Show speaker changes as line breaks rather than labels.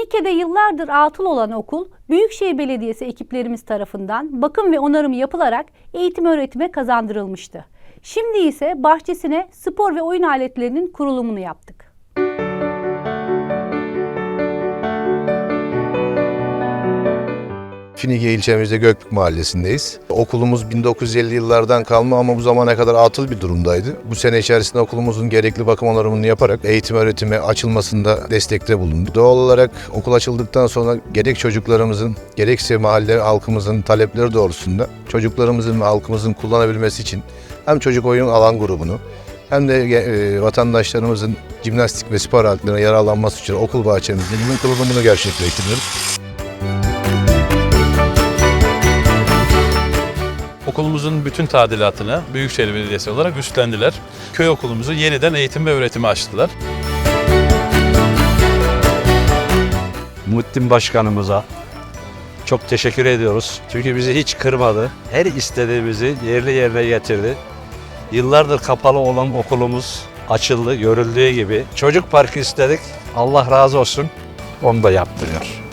Finiye'de yıllardır atıl olan okul, Büyükşehir Belediyesi ekiplerimiz tarafından bakım ve onarımı yapılarak eğitim öğretime kazandırılmıştı. Şimdi ise bahçesine spor ve oyun aletlerinin kurulumunu yaptık.
Finike ilçemizde Gökbük mahallesindeyiz. Okulumuz 1950 yıllardan kalma ama bu zamana kadar atıl bir durumdaydı. Bu sene içerisinde okulumuzun gerekli bakım onarımını yaparak eğitim öğretime açılmasında destekte bulunduk. Doğal olarak okul açıldıktan sonra gerek çocuklarımızın gerekse mahalle halkımızın talepleri doğrultusunda çocuklarımızın ve halkımızın kullanabilmesi için hem çocuk oyun alan grubunu hem de e, vatandaşlarımızın jimnastik ve spor aletlerine yararlanması için okul bahçemizde bunun kurulumunu gerçekleştiriyoruz.
Okulumuzun bütün tadilatını Büyükşehir Belediyesi olarak üstlendiler. Köy okulumuzu yeniden eğitim ve öğretime açtılar.
Muhittin Başkanımıza çok teşekkür ediyoruz. Çünkü bizi hiç kırmadı. Her istediğimizi yerli yerine getirdi. Yıllardır kapalı olan okulumuz açıldı, görüldüğü gibi. Çocuk parkı istedik. Allah razı olsun. Onu da yaptırıyor.